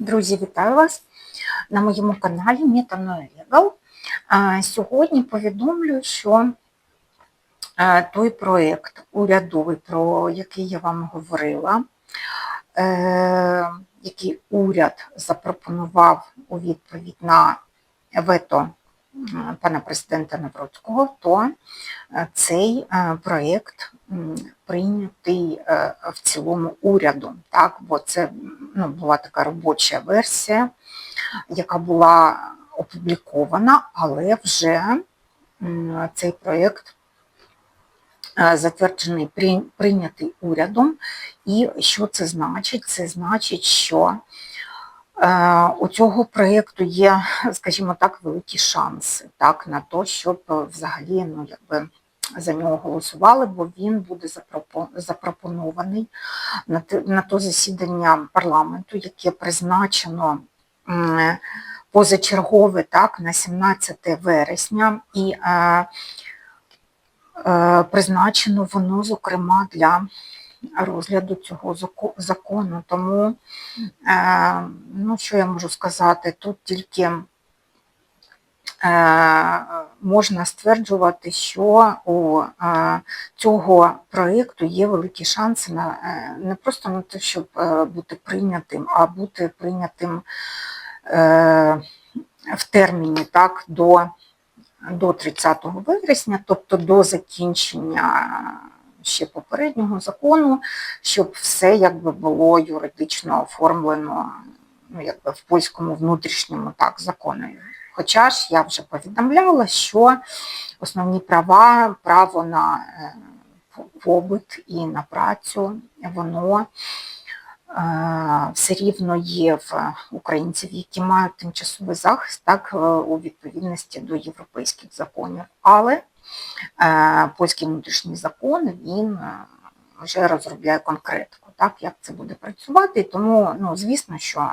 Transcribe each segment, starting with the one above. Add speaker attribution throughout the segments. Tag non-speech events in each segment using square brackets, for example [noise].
Speaker 1: Друзі, вітаю вас на моєму каналі Legal. Сьогодні повідомлю, що той проєкт урядовий, про який я вам говорила, е, який уряд запропонував у відповідь на вето пана президента Навроцького, то е, цей е, проєкт прийнятий е, в цілому урядом, так, бо це ну, була така робоча версія, яка була опублікована, але вже цей проєкт затверджений, прийнятий урядом. І що це значить? Це значить, що у цього проєкту є, скажімо так, великі шанси так, на те, щоб е, взагалі ну, якби, за нього голосували, бо він буде запропонований на то засідання парламенту, яке призначено позачергове так, на 17 вересня, і е, е, призначено воно, зокрема, для розгляду цього зако- закону. Тому, е, ну, що я можу сказати, тут тільки е, можна стверджувати, що у е, цього проєкту є великі шанси на не просто на те, щоб бути прийнятим, а бути прийнятим в терміні так, до, до 30 вересня, тобто до закінчення ще попереднього закону, щоб все якби було юридично оформлено ну, якби в польському внутрішньому так, законі. Хоча ж я вже повідомляла, що основні права, право на е, побут і на працю, воно е, все рівно є в українців, які мають тимчасовий захист, так, е, у відповідності до європейських законів. Але польський внутрішній закон він е, вже розробляє конкретику, так, як це буде працювати. Тому, ну, звісно, що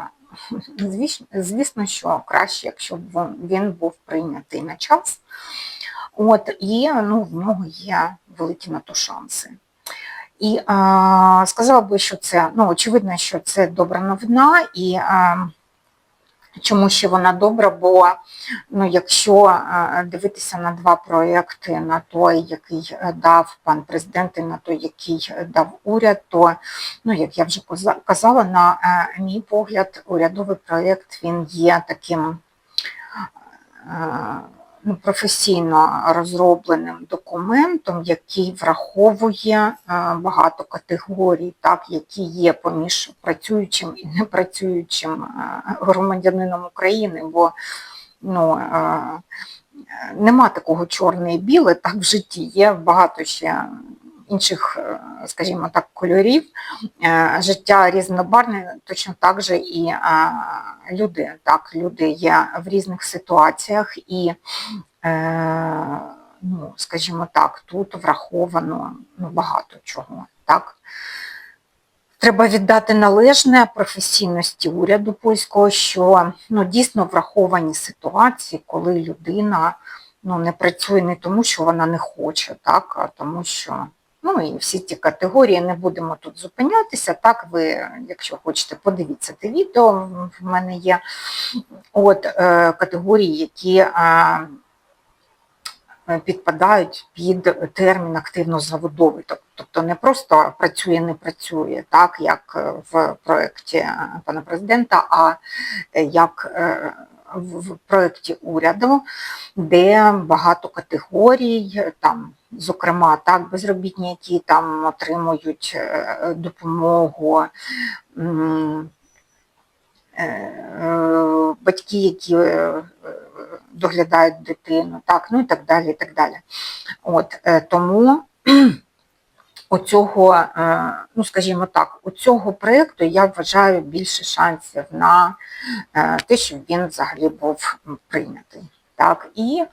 Speaker 1: [laughs] звісно, що краще, якщо б він- був прийнятий на час. От, і ну, в нього є великі на то шанси. І а, сказала би, що це, ну, очевидно, що це добра новина, і а, чому ще вона добра, бо ну, якщо дивитися на два проекти, на той, який е, дав пан президент, і на той, який е, дав уряд, то, ну, як я вже казала, на е, мій погляд, урядовий проєкт він є таким е, ну, професійно розробленим документом, який враховує е, багато категорій, так, які є поміж працюючим і непрацюючим е, громадянином України, бо ну, е, нема такого чорне і біле, так в житті. Є багато ще інших, е, скажімо так, кольорів. Е, Життя різнобарне, точно так же і е, люди. Так, люди є в різних ситуаціях і, ну, скажімо так, тут враховано ну, багато чого. Так. Треба віддати належне професійності уряду польського, що ну, дійсно враховані ситуації, коли людина ну, не працює не тому, що вона не хоче, так, а тому що ну, і всі ті категорії не будемо тут зупинятися. Так, ви, якщо хочете, подивіться те відео, в мене є от, е, категорії, які е, підпадають під термін активно-заводовий. Тобто не просто працює, не працює, так, як е, в проєкті е, пана президента, а е, як е, в проєкті уряду, де багато категорій, там, зокрема, так, безробітні, які там отримують е, допомогу, е, е, батьки, які доглядають дитину, так, ну і так далі. і так далі. От, тому [clears throat] оцього, ну скажімо так, у цього проєкту я вважаю більше шансів на те, щоб він взагалі був прийнятий. Так, і е,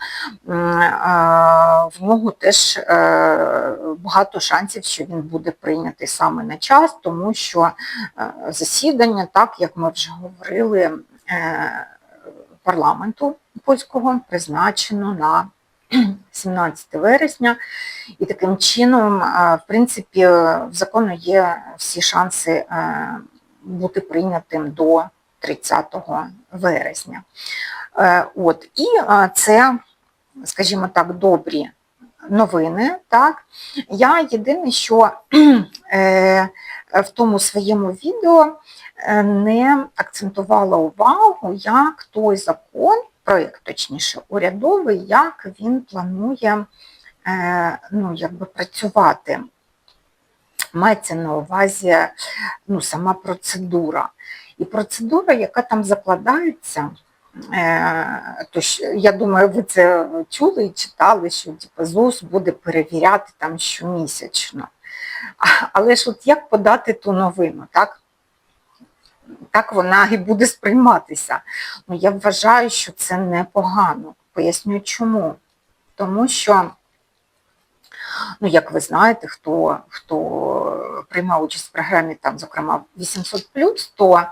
Speaker 1: в нього теж е, багато шансів, що він буде прийнятий саме на час, тому що е, засідання, так як ми вже говорили, е, парламенту польського призначено на [clears throat] 17 вересня, і таким чином, е, в принципі, в закону є всі шанси е, бути прийнятим до 30 вересня. Е, От, і це, скажімо так, добрі новини. Так? Я єдине, що [clears throat] е, в тому своєму відео е, не акцентувала увагу, як той закон, проєкт, точніше, урядовий, як він планує ну, якби працювати. Мається на увазі ну, сама процедура. І процедура, яка там закладається, е, то я думаю, ви це чули і читали, що типу, ЗУС буде перевіряти там щомісячно. Але ж от як подати ту новину, так? Так вона і буде сприйматися. Ну, я вважаю, що це непогано. Поясню чому. Тому що, ну, як ви знаєте, хто, хто приймав участь в програмі, там, зокрема, 800 то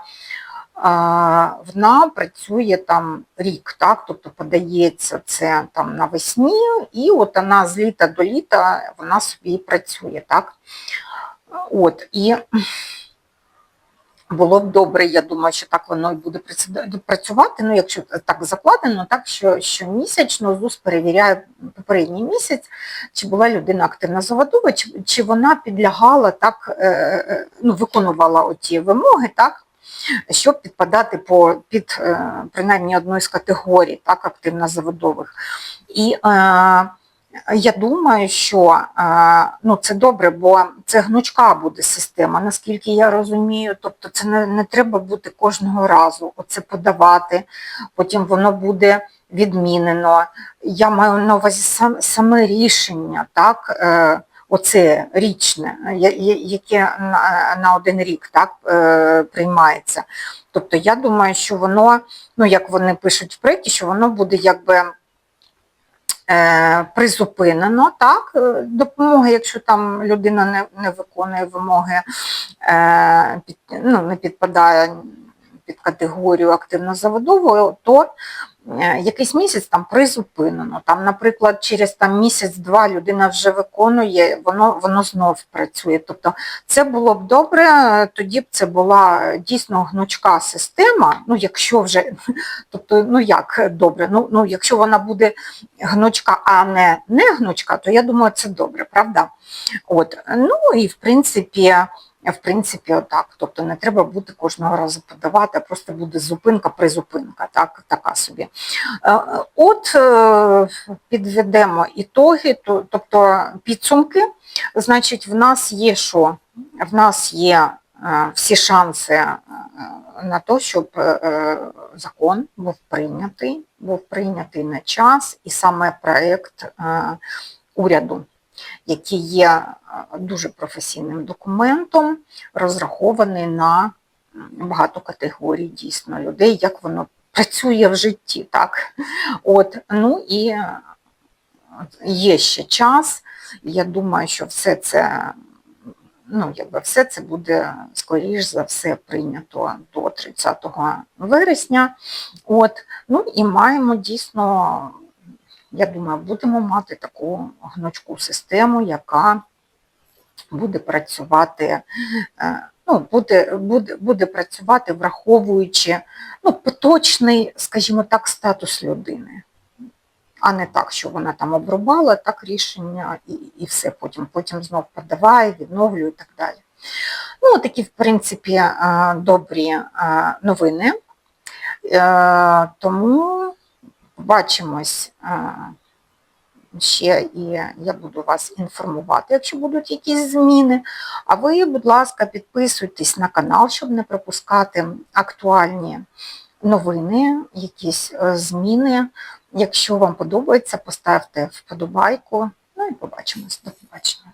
Speaker 1: вона працює там рік, так? тобто подається це там навесні, і от вона з літа до літа вона собі працює. Так? От, і було б добре, я думаю, що так воно і буде працювати. Ну, якщо так закладено, так що щомісячно ЗУС перевіряє попередній місяць, чи була людина активна заводова, чи, чи вона підлягала так, е, е, ну, виконувала оті вимоги, так, щоб підпадати по, під е, принаймні одну з категорій, так, активно заводових. І е, я думаю, що е, ну, це добре, бо це гнучка буде система, наскільки я розумію. Тобто це не, не треба бути кожного разу оце подавати, потім воно буде відмінено. Я маю на увазі сам, саме рішення, так, е, оце річне, яке на, один рік так, е, приймається. Тобто я думаю, що воно, ну як вони пишуть в проєкті, що воно буде якби е, призупинено, так, е, допомоги, якщо там людина не, не виконує вимоги, під, ну, не підпадає під категорію активно-заводової, то якийсь місяць там призупинено. Там, наприклад, через там місяць-два людина вже виконує, воно, воно знов працює. Тобто це було б добре, е, тоді б це була дійсно гнучка система, ну якщо вже, [laughs] тобто, ну як добре, ну, ну якщо вона буде гнучка, а не не гнучка, то я думаю, це добре, правда? От, ну і в принципі, в принципі, отак. Тобто не треба буде кожного разу подавати, а просто буде зупинка, призупинка, так, така собі. Е, От е, підведемо ітоги, тобто підсумки. Значить, в нас є що? В нас є е, всі шанси на те, щоб закон був прийнятий, був прийнятий на час, і саме проєкт уряду, який є е, дуже професійним документом, розрахований на багато категорій дійсно людей, як воно працює в житті. Так? От, ну і е, є ще час. Я думаю, що все це, ну, якби все це буде, скоріш за все, прийнято до 30 вересня. От, ну і маємо дійсно, я думаю, будемо мати таку гнучку систему, яка буде працювати, е, ну, буде, буде, буде працювати, враховуючи ну, поточний, скажімо так, статус людини. А не так, що вона там обрубала, так рішення і, і все. Потім, потім знов подаває, відновлює і так далі. Ну, такі, в принципі, е, добрі е, новини. Тому побачимось е, ще і я буду вас інформувати, якщо будуть якісь зміни. А ви, будь ласка, підписуйтесь на канал, щоб не пропускати актуальні новини, якісь е, зміни. Якщо вам подобається, поставте вподобайку. Ну і побачимось. До побачення.